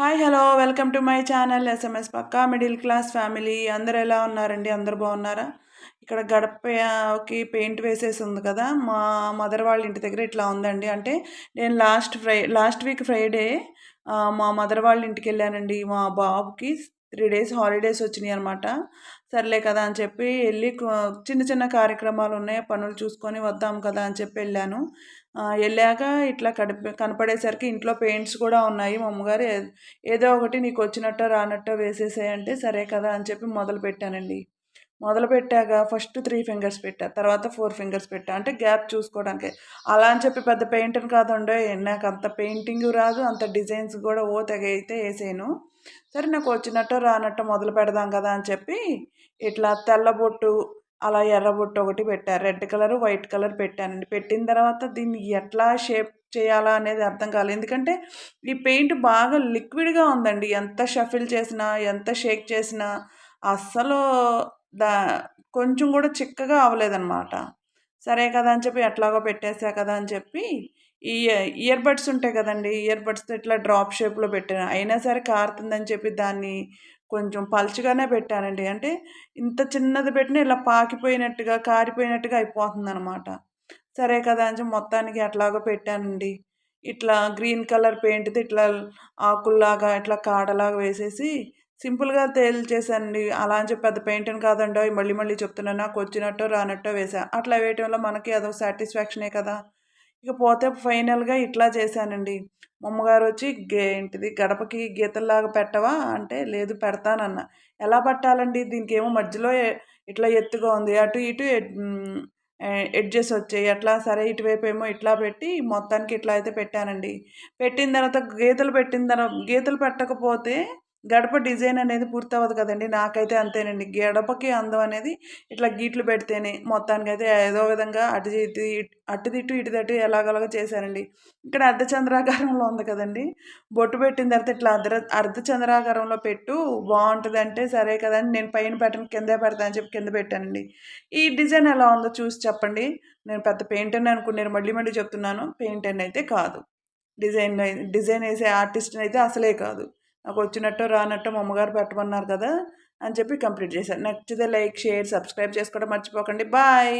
Hi hello welcome to my channel SMS Pakka middle class family. అందరు ఎలా ఉన్నారండి? అందరు బాగున్నారా? ఇక్కడ గడపకి పెయింట్ వేసేసి ఉంది కదా మా మదర్ వాళ్ళ ఇంటి దగ్గర ఇట్లా ఉందండి. అంటే నేను last Fri last week Friday మా మదర్ వాళ్ళ ఇంటికి వెళ్ళానండి. మా బాబుకి త్రీ డేస్ హాలిడేస్ వచ్చినాయి అనమాట సర్లే కదా అని చెప్పి వెళ్ళి చిన్న చిన్న కార్యక్రమాలు ఉన్నాయి పనులు చూసుకొని వద్దాం కదా అని చెప్పి వెళ్ళాను. వెళ్ళాక ఇట్లా కడిపి కనపడేసరికి ఇంట్లో పెయింట్స్ కూడా ఉన్నాయి. మా అమ్మగారు ఏదో ఒకటి నీకు వచ్చినట్టు రానట్టో వేసేసేయంటే సరే కదా అని చెప్పి మొదలు పెట్టానండి మొదలు పెట్టాక ఫస్ట్ త్రీ ఫింగర్స్ పెట్టా తర్వాత ఫోర్ ఫింగర్స్ పెట్టా. అంటే గ్యాప్ చూసుకోవడానికి. అలా అని చెప్పి పెద్ద పెయింటింగ్ కాదండో నాకు అంత పెయింటింగ్ రాదు అంత డిజైన్స్ కూడా ఓ తెగ అయితే వేసాను. సరే నాకు వచ్చినట్టు రానట్టు మొదలు పెడదాం కదా అని చెప్పి ఇట్లా తెల్లబొట్టు అలా ఎర్రబొట్టు ఒకటి పెట్టారు రెడ్ కలర్ వైట్ కలర్ పెట్టానండి. పెట్టిన తర్వాత దీన్ని ఎట్లా షేప్ చేయాలా అనేది అర్థం కాలేదు. ఎందుకంటే ఈ పెయింట్ బాగా లిక్విడ్గా ఉందండి. ఎంత షఫిల్ చేసినా ఎంత షేక్ చేసినా అస్సలు దా కొంచెం కూడా చిక్కగా అవ్వలేదన్నమాట. సరే కదా అని చెప్పి ఎట్లాగో పెట్టేసా కదా అని చెప్పి ఈ ఇయర్ బడ్స్ ఉంటాయి కదండి ఇయర్ బడ్స్తో ఇట్లా డ్రాప్ షేప్లో పెట్టాను అయినా సరే కారుతుందని చెప్పి దాన్ని కొంచెం పలుచగానే పెట్టానండి. అంటే ఇంత చిన్నది పెట్టినా ఇలా పాకిపోయినట్టుగా కారిపోయినట్టుగా అయిపోతుంది అనమాట సరే కదా అని చెప్పి మొత్తానికి ఎట్లాగో పెట్టానండి. ఇట్లా గ్రీన్ కలర్ పెయింట్తో ఇట్లా ఆకుల్లాగా ఇట్లా కాడలాగా వేసేసి సింపుల్గా తేల్చేసానండి అలా అని చెప్పి పెద్ద పెయింటింగ్ కాదండో మళ్ళీ మళ్ళీ చెప్తున్నాను నాకు వచ్చినట్టు రానట్టో వేసా అట్లా వేయటంలో మనకి అదొక సాటిస్ఫాక్షనే కదా. ఇక పోతే ఫైనల్గా ఇట్లా చేశానండి. అమ్మగారు వచ్చి గే ఏంటిది? గడపకి గీతల్లాగా పెట్టవా? అంటే లేదు పెడతానన్న. ఎలా పట్టాలండి? దీనికి ఏమో మధ్యలో ఇట్లా ఎత్తుగా ఉంది. అటు ఇటు ఎడ్జెస్ వచ్చాయి. ఎట్లా సరే ఇటువైపు ఏమో ఇట్లా పెట్టి మొత్తానికి ఇట్లా అయితే పెట్టానండి. పెట్టిన తర్వాత గీతలు పెట్టిన తర్వాత గీతలు పెట్టకపోతే గడప డిజైన్ అనేది పూర్తవ్వదు కదండి. నాకైతే అంతేనండి. గడపకి అందం అనేది ఇట్లా గీట్లు పెడితేనే మొత్తానికి అయితే ఏదో విధంగా అటు ఇటు అటు తిట్టు ఇటు తట్టు ఎలాగోలాగా చేశానండి. ఇక్కడ అర్ధ చంద్రాకారంలో ఉంది కదండి. బొట్టు పెట్టిన తర్వాత ఇట్లా అర్ధ అర్ధ చంద్రాకారంలో పెట్టు బాగుంటుంది అంటే సరే కదండి నేను పైన పెట్టను కిందే పెడతాను చెప్పి కింద పెట్టానండి. ఈ డిజైన్ ఎలా ఉందో చూసి చెప్పండి. నేను పెద్ద పెయింటర్ అనుకున్నాను. మళ్ళీ మళ్ళీ చెప్తున్నాను. పెయింటర్ అయితే కాదు. డిజైన్ డిజైన్ వేసే ఆర్టిస్ట్ని అయితే అసలే కాదు. నాకు వచ్చినట్టు రానట్టో మా అమ్మగారు పెట్టమన్నారు కదా అని చెప్పి కంప్లీట్ చేశాను. నచ్చితే లైక్ షేర్ సబ్స్క్రైబ్ చేసుకోవడం మర్చిపోకండి. బాయ్